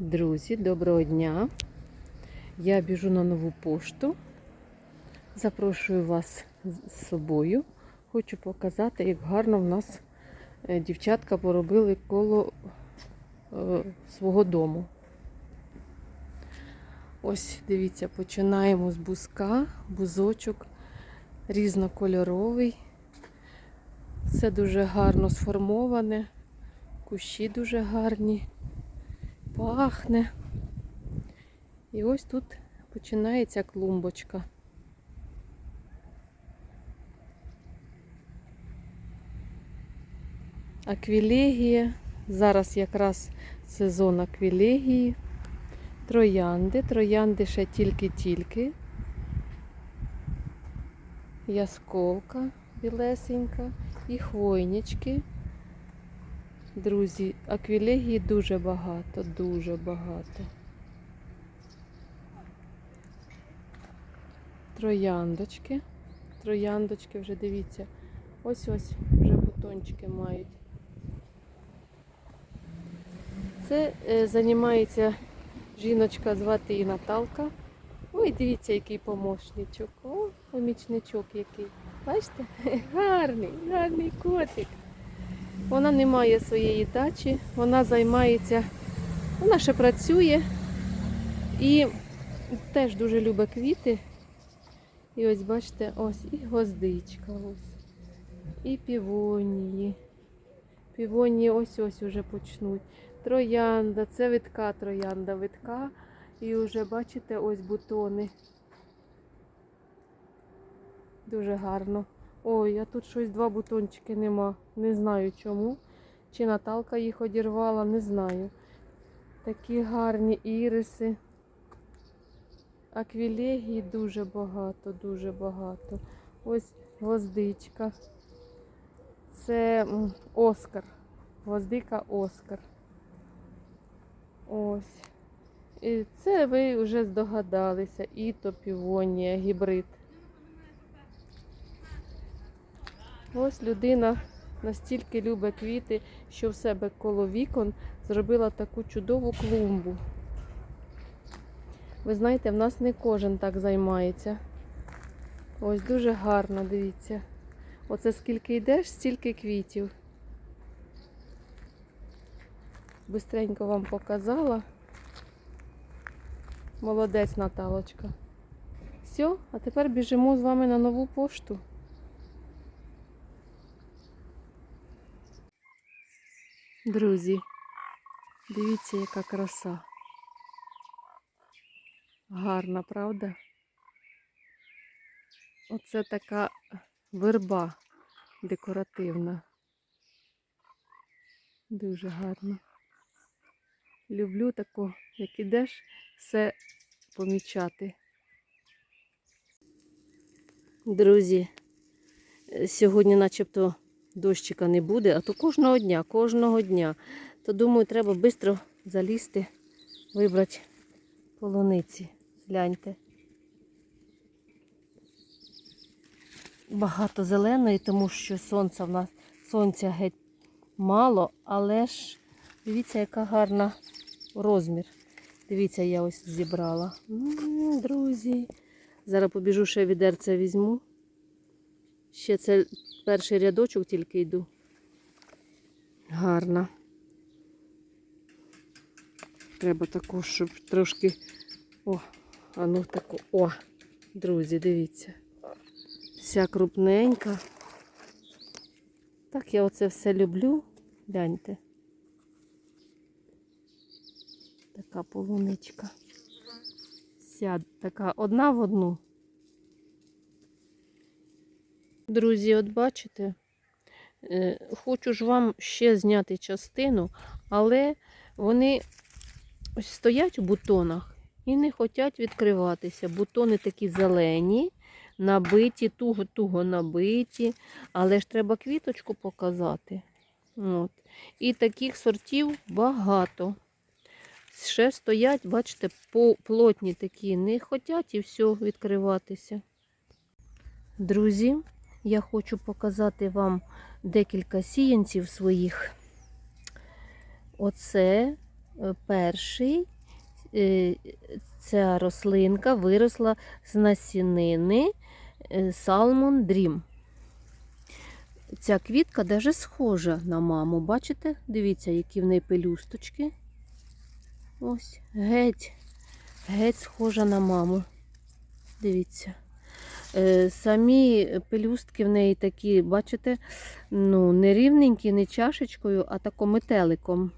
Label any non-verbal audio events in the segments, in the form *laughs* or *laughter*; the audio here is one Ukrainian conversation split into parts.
Друзі, доброго дня! Я біжу на нову пошту. Запрошую вас з собою. Хочу показати, як гарно в нас е, дівчатка поробили коло е, свого дому. Ось, дивіться, починаємо з бузка, бузочок різнокольоровий. Все дуже гарно сформоване, кущі дуже гарні пахне. І ось тут починається клумбочка. Аквілегія. Зараз якраз сезон аквілегії. Троянди. Троянди ще тільки-тільки. Ясколка білесенька і хвойнички. Друзі, аквілегії дуже багато, дуже багато. Трояндочки. Трояндочки вже дивіться. Ось ось вже бутончики мають. Це е, займається жіночка, звати її Наталка. Ой, дивіться, який помощничок. О, помічничок який. Бачите? *laughs* Гарний, гарний котик. Вона не має своєї дачі, вона займається, вона ще працює і теж дуже любить квіти. І ось бачите, ось і гвоздичка, ось, і півонії. Півонії ось ось уже почнуть. Троянда, це витка троянда, витка. І вже бачите, ось бутони. Дуже гарно. Ой, а тут щось два бутончики нема. Не знаю чому. Чи Наталка їх одірвала, не знаю. Такі гарні іриси. Аквілегії дуже багато, дуже багато. Ось гвоздичка. Це Оскар. Гвоздика Оскар. Ось. І це ви вже здогадалися. Іто півонія, гібрид. Ось людина настільки любить квіти, що в себе коло вікон зробила таку чудову клумбу. Ви знаєте, в нас не кожен так займається. Ось дуже гарно, дивіться. Оце скільки йдеш, стільки квітів. Бистренько вам показала. Молодець Наталочка. Все, а тепер біжимо з вами на нову пошту. Друзі, дивіться, яка краса. Гарна, правда? Оце така верба декоративна. Дуже гарно. Люблю таку, як ідеш, все помічати. Друзі, сьогодні начебто дощика не буде, а то кожного дня, кожного дня. То думаю, треба швидко залізти, вибрати полуниці. Гляньте. Багато зеленої, тому що сонця в нас сонця геть мало, але ж дивіться, яка гарна розмір. Дивіться, я ось зібрала. Друзі. Зараз побіжу ще відерце візьму. Ще це перший рядочок тільки йду. Гарна. Треба також, щоб трошки. О, а ну таку. О, друзі, дивіться. Вся крупненька. Так я оце все люблю. Гляньте. Така полуничка. Вся така одна в одну. Друзі, от бачите, е, хочу ж вам ще зняти частину, але вони ось стоять у бутонах і не хочуть відкриватися. Бутони такі зелені, набиті, туго-туго набиті, але ж треба квіточку показати. От. І таких сортів багато. Ще стоять, бачите, плотні такі, не хочуть і все відкриватися. Друзі, я хочу показати вам декілька сіянців своїх. Оце Е, Перший е, ця рослинка виросла з насінини е, Salmon Dream. Ця квітка даже схожа на маму. Бачите? Дивіться, які в неї пелюсточки. Ось, геть, геть схожа на маму. Дивіться. Е, Самі пелюстки в неї такі, бачите, ну, не рівненькі, не чашечкою, а тако метеликом.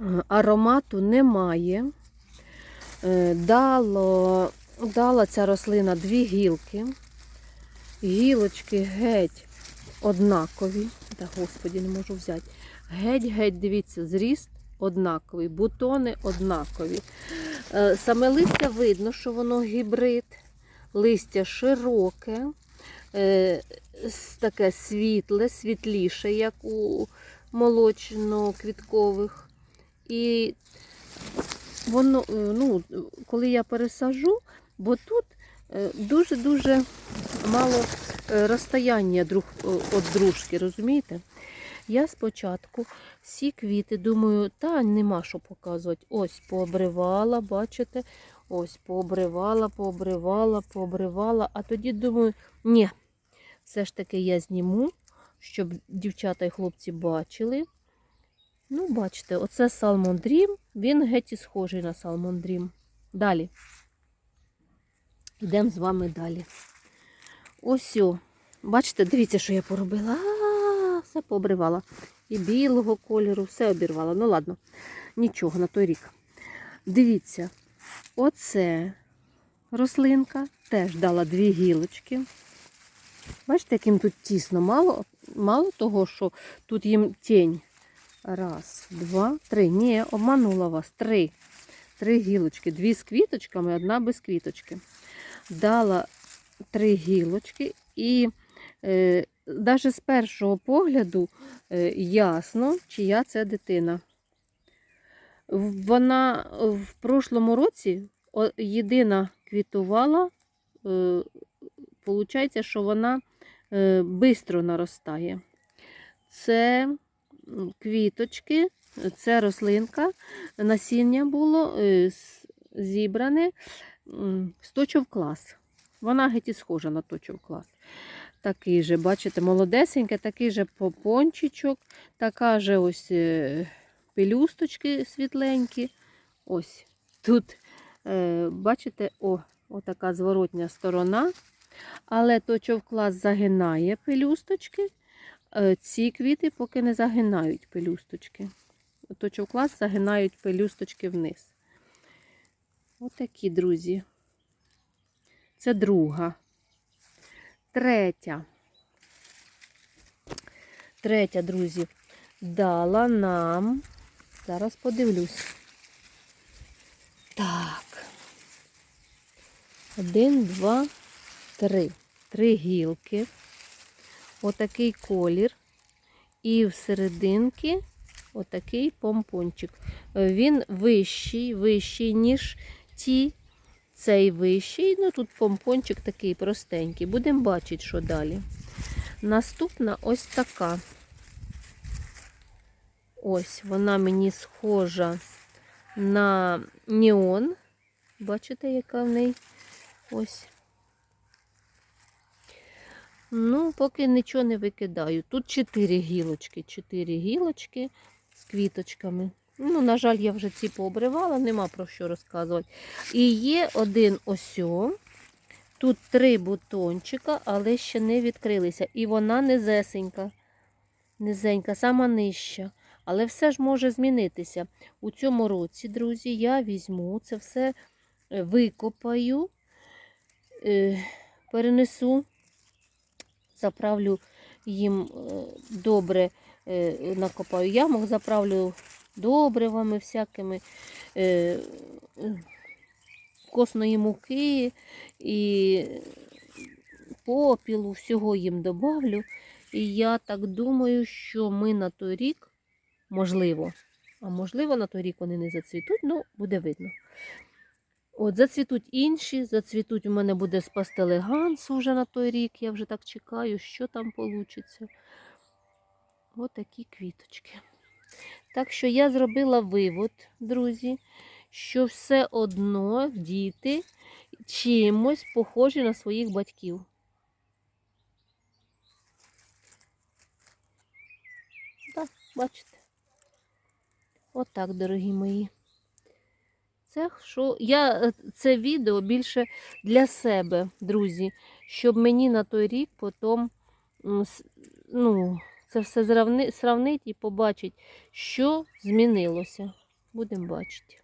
Е, Аромату немає. Е, Дало, дала ця рослина дві гілки. Гілочки геть однакові. Та господі, не можу взяти. Геть-геть, дивіться, зріст однаковий, бутони однакові. Е, Саме листя видно, що воно гібрид. Листя широке, е, таке світле, світліше, як у молочно-квіткових. І воно, е, ну, коли я пересажу, бо тут дуже-дуже мало розстояння друг від дружки, розумієте? Я спочатку всі квіти думаю, та нема що показувати. Ось пообривала, бачите? Ось пообривала, пообривала, пообривала. А тоді думаю, ні, все ж таки я зніму, щоб дівчата і хлопці бачили. Ну, бачите, оце Salmon Dream. Він геть і схожий на Salmon Dream. Далі. Йдемо з вами далі. Ось. Бачите, дивіться, що я поробила. Все пообривала. І білого кольору, все обірвала. Ну ладно, нічого на той рік. Дивіться, оце рослинка теж дала дві гілочки. Бачите, яким тут тісно. Мало, мало того, що тут їм тінь. Раз, два, три. Ні, обманула вас. Три. Три гілочки. Дві з квіточками, одна без квіточки. Дала три гілочки і е, навіть з першого погляду е, ясно, чия це дитина. Вона в прошлому році єдина квітувала, е, Получається, що вона е, бистро наростає. Це квіточки, це рослинка, насіння було е, зібране точов клас. Вона геть і схожа на точов клас. Такий же, бачите, молодесенький, такий же попончичок, така же ось е, пелюсточки світленькі. Ось тут, е, бачите, о, отака зворотня сторона. Але точов клас загинає пелюсточки. е, Ці квіти поки не загинають пелюсточки. Точов клас загинають пелюсточки вниз. Отакі, друзі. Це друга. Третя. Третя, друзі, дала нам. Зараз подивлюсь. Так. Один, два, три. Три гілки. Отакий колір. І всерединки отакий помпончик. Він вищий, вищий, ніж ті. Цей вищий. Ну тут помпончик такий простенький. Будемо бачити, що далі. Наступна ось така. Ось вона мені схожа на неон. Бачите, яка в неї ось. Ну, поки нічого не викидаю. Тут чотири гілочки. Чотири гілочки з квіточками. Ну, на жаль, я вже ці пообривала, нема про що розказувати. І є один осьо. Тут три бутончика, але ще не відкрилися. І вона низесенька. Низенька, сама нижча. Але все ж може змінитися. У цьому році, друзі, я візьму це все е, викопаю, е, перенесу, заправлю їм е, добре, накопаю ямок, заправлю добривами всякими е, косної муки і попілу, всього їм добавлю. І я так думаю, що ми на той рік, можливо, а можливо, на той рік вони не зацвітуть, ну, буде видно. От, зацвітуть інші, зацвітуть у мене буде спастелеганс уже на той рік. Я вже так чекаю, що там вийде. Ось такі квіточки. Так що я зробила вивод, друзі, що все одно діти чимось похожі на своїх батьків. Так, бачите. Отак, дорогі мої. Це що я е, це відео більше для себе, друзі, щоб мені на той рік потім ну, це все зравни, сравнити і побачить, що змінилося. Будемо бачити.